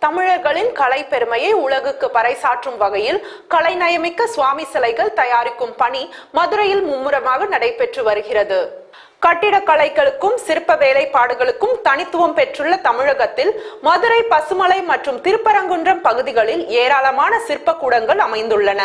தமிழர்களின் கலை பெருமையை உலகுக்கு பறைசாற்றும் வகையில் கலைநயமிக்க சுவாமி சிலைகள் தயாரிக்கும் பணி மதுரையில் மும்முரமாக நடைபெற்று வருகிறது. கட்டிடக்கலைகளுக்கும் சிற்ப வேலைப்பாடுகளுக்கும் தனித்துவம் பெற்றுள்ள தமிழகத்தில் மதுரை பசுமலை மற்றும் திருப்பரங்குன்றம் பகுதிகளில் ஏராளமான சிற்பக்கூடங்கள் அமைந்துள்ளன.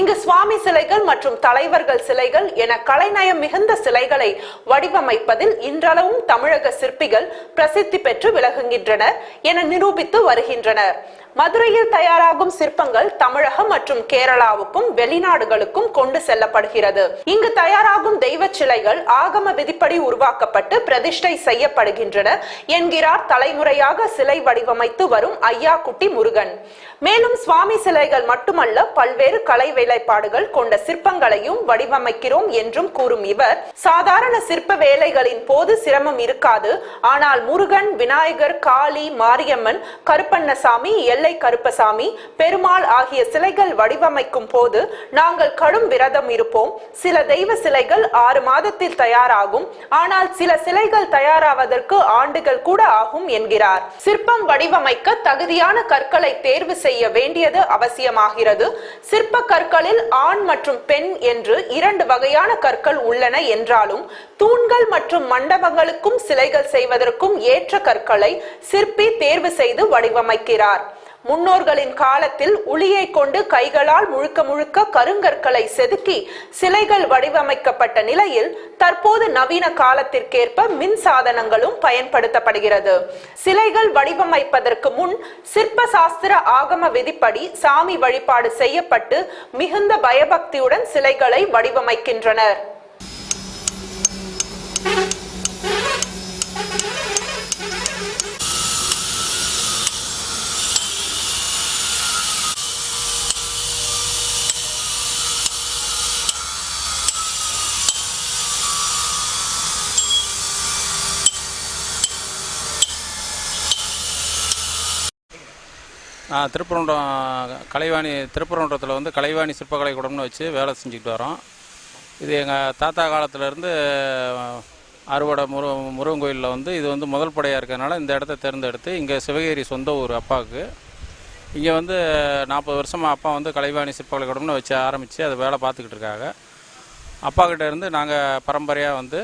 இங்கு சுவாமி சிலைகள் மற்றும் தலைவர்கள் சிலைகள் என கலைநயம் மிகுந்த சிலைகளை வடிவமைப்பதில் இன்றளவும் தமிழக சிற்பிகள் பிரசித்தி பெற்று விளங்குகின்றனர் என நிரூபித்து வருகின்றனர். மதுரையில் தயாராகும் சிற்பங்கள் தமிழகம் மற்றும் கேரளாவுக்கும் வெளிநாடுகளுக்கும் கொண்டு செல்லப்படுகிறது. இங்கு தயாராகும் தெய்வ சிலைகள் ஆகம விதிப்படி உருவாக்கப்பட்டு பிரதிஷ்டை செய்யப்படுகின்றன என்கிறார் தலைமுறையாக சிலை வடிவமைத்து வரும் ஐயா குட்டி முருகன். மேலும் சுவாமி சிலைகள் மட்டுமல்ல பல்வேறு கலை வேலைப்பாடுகள் கொண்ட சிற்பங்களையும் வடிவமைக்கிறோம் என்றும் கூறும் இவர். சாதாரண சிற்ப வேலைகளின் போது சிரமம் இருக்காது. ஆனால் முருகன் விநாயகர் காளி மாரியம்மன் கருப்பண்ணசாமி எல். எல்லை கருப்பசாமி பெருமாள் ஆகிய சிலைகள் வடிவமைக்கும் போது நாங்கள் கடும் விரதம் இருப்போம். சில தெய்வ சிலைகள் ஆறு மாதத்தில் தயாராகும். ஆனால் சில சிலைகள் தயாராவதற்கு ஆண்டுகள் கூட ஆகும் என்கிறார். சிற்பம் வடிவமைக்க தகுதியான கற்களை தேர்வு செய்ய வேண்டியது அவசியமாகிறது. சிற்ப கற்களில் ஆண் மற்றும் பெண் என்று இரண்டு வகையான கற்கள் உள்ளன என்றாலும் தூண்கள் மற்றும் மண்டபங்களுக்கும் சிலைகள் செய்வதற்கும் ஏற்ற கற்களை சிற்பி தேர்வு செய்து வடிவமைக்கிறார். முன்னோர்களின் காலத்தில் உளியை கொண்டு கைகளால் முழுக்க முழுக்க கருங்கற்களை செதுக்கி சிலைகள் வடிவமைக்கப்பட்ட நிலையில் தற்போது நவீன காலத்திற்கேற்ப மின் சாதனங்களும் பயன்படுத்தப்படுகிறது. சிலைகள் வடிவமைப்பதற்கு முன் சிற்ப சாஸ்திர ஆகம விதிப்படி சாமி வழிபாடு செய்யப்பட்டு மிகுந்த பயபக்தியுடன் சிலைகளை வடிவமைக்கின்றனர். நான் திருப்பரங்குன்றம் கலைவாணி திருப்பரங்குன்றத்தில் வந்து கலைவாணி சிற்பக்கலை கூடம்னு வச்சு வேலை செஞ்சுக்கிட்டு வரோம். இது எங்கள் தாத்தா காலத்துலேருந்து அறுவடை முரு முருகன் கோயிலில் வந்து இது வந்து முதல் படையாக இருக்கிறதுனால இந்த இடத்த தேர்ந்தெடுத்து இங்கே சிவகிரி சொந்த ஊர் அப்பாவுக்கு. இங்கே வந்து நாற்பது வருஷமாக அப்பா வந்து கலைவாணி சிற்பக்கலை கூடம்னு வச்சு ஆரம்பித்து அதை வேலை பார்த்துக்கிட்டு இருக்காங்க. அப்பா கிட்டேருந்து நாங்கள் பரம்பரையாக வந்து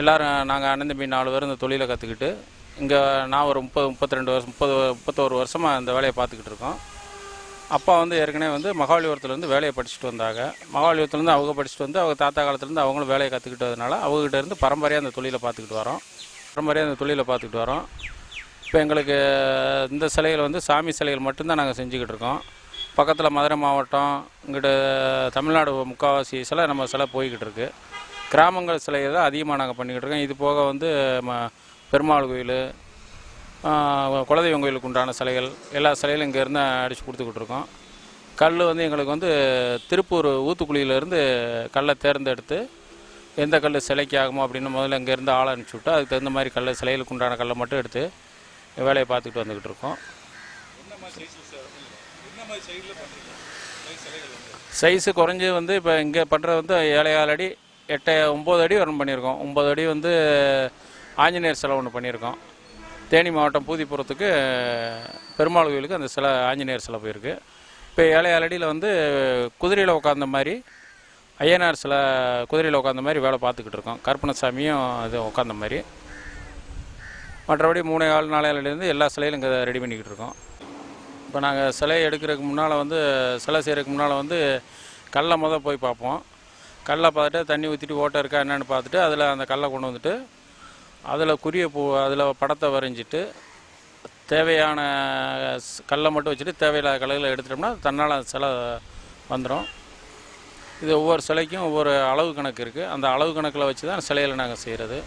எல்லோரும் நாங்கள் அண்ணன் தம்பி நாலு பேர் இந்த தொழிலை கற்றுக்கிட்டு இங்கே நான் ஒரு முப்பது முப்பத்தி ரெண்டு வருஷம் முப்பது முப்பத்தோரு வருஷமாக இந்த வேலையை பார்த்துக்கிட்டு இருக்கோம். அப்பா வந்து ஏற்கனவே வந்து மகாபலிபுரத்துலேருந்து வேலையை படிச்சுட்டு வந்தாங்க. மகாபலிபுரத்துலேருந்து அவங்க படிச்சுட்டு வந்து அவங்க தாத்தா காலத்துலேருந்து அவங்களும் வேலையை கற்றுக்கிட்டதுனால அவங்ககிட்ட இருந்து பரம்பரையாக அந்த தொழிலை பார்த்துக்கிட்டு வரோம். பரம்பரையாக அந்த தொழிலை பார்த்துக்கிட்டு வரோம். இப்போ எங்களுக்கு இந்த சிலைகள் வந்து சாமி சிலைகள் மட்டும்தான் நாங்கள் செஞ்சுக்கிட்டு இருக்கோம். பக்கத்தில் மதுரை மாவட்டம் இங்கிட்ட தமிழ்நாடு முக்கால்வாசி சிலை நம்ம சிலை போய்கிட்டு இருக்குது கிராமங்கள் சிலையை தான் அதிகமாக நாங்கள் பண்ணிக்கிட்டு இருக்கோம். இது போக வந்து ம- பெருமாள் கோயில் குலதெய்வம் கோயிலுக்கு உண்டான சிலைகள் எல்லா சிலைகளும் இங்கேருந்து அடித்து கொடுத்துக்கிட்டு இருக்கோம். கல் வந்து எங்களுக்கு வந்து திருப்பூர் ஊத்துக்குழியிலேருந்து கல்லை தேர்ந்தெடுத்து எந்த கல் சிலைக்கு ஆகுமோ அப்படின்னு முதல்ல இங்கேருந்து ஆள் அனுப்பிச்சி விட்டு அதுக்கு தகுந்த மாதிரி கல் சிலைகளுக்கு உண்டான கல்லை மட்டும் எடுத்து வேலையை பார்த்துக்கிட்டு வந்துக்கிட்டு இருக்கோம். சைஸு குறைஞ்சி வந்து இப்போ இங்கே பண்ணுறது வந்து ஏழையாறு அடி எட்டு ஒம்பது அடி வரும் பண்ணியிருக்கோம். ஒம்பது அடி வந்து ஆஞ்சநேயர் சிலை ஒன்று பண்ணியிருக்கோம். தேனி மாவட்டம் பூதிப்புறத்துக்கு பெருமாள் கோயிலுக்கு அந்த சிலை ஆஞ்சநேயர் சிலை போயிருக்கு. இப்போ ஏழை ஏழடியில் வந்து குதிரையில் உட்காந்த மாதிரி ஐயனார் சிலை குதிரையில் உட்காந்த மாதிரி வேலை பார்த்துக்கிட்டு இருக்கோம். கருப்பணசாமியும் இது உட்காந்த மாதிரி. மற்றபடி மூணு கால் நாளையிலேருந்து எல்லா சிலையிலும் இங்கே ரெடி பண்ணிக்கிட்டு இருக்கோம். இப்போ நாங்கள் சிலை எடுக்கிறதுக்கு முன்னால் வந்து சிலை செய்கிறதுக்கு முன்னால் வந்து கல்லை முதல் போய் பார்ப்போம். கல்லை பார்த்துட்டு தண்ணி ஊற்றிட்டு ஓட்டை இருக்கா என்னென்னு பார்த்துட்டு அதில் அந்த கல்லை கொண்டு வந்துட்டு அதில் குறிய பூ அதில் படத்தை வரைஞ்சிட்டு தேவையான கல்லை மட்டும் வச்சுட்டு தேவையில்லாத கலைகளை எடுத்துட்டோம்னா தன்னால் அந்த சிலை வந்துடும் இது ஒவ்வொரு சிலைக்கும் ஒவ்வொரு அளவு கணக்கு இருக்குது அந்த அளவு கணக்கில் வச்சு தான் சிலையில் நாங்கள் செய்கிறது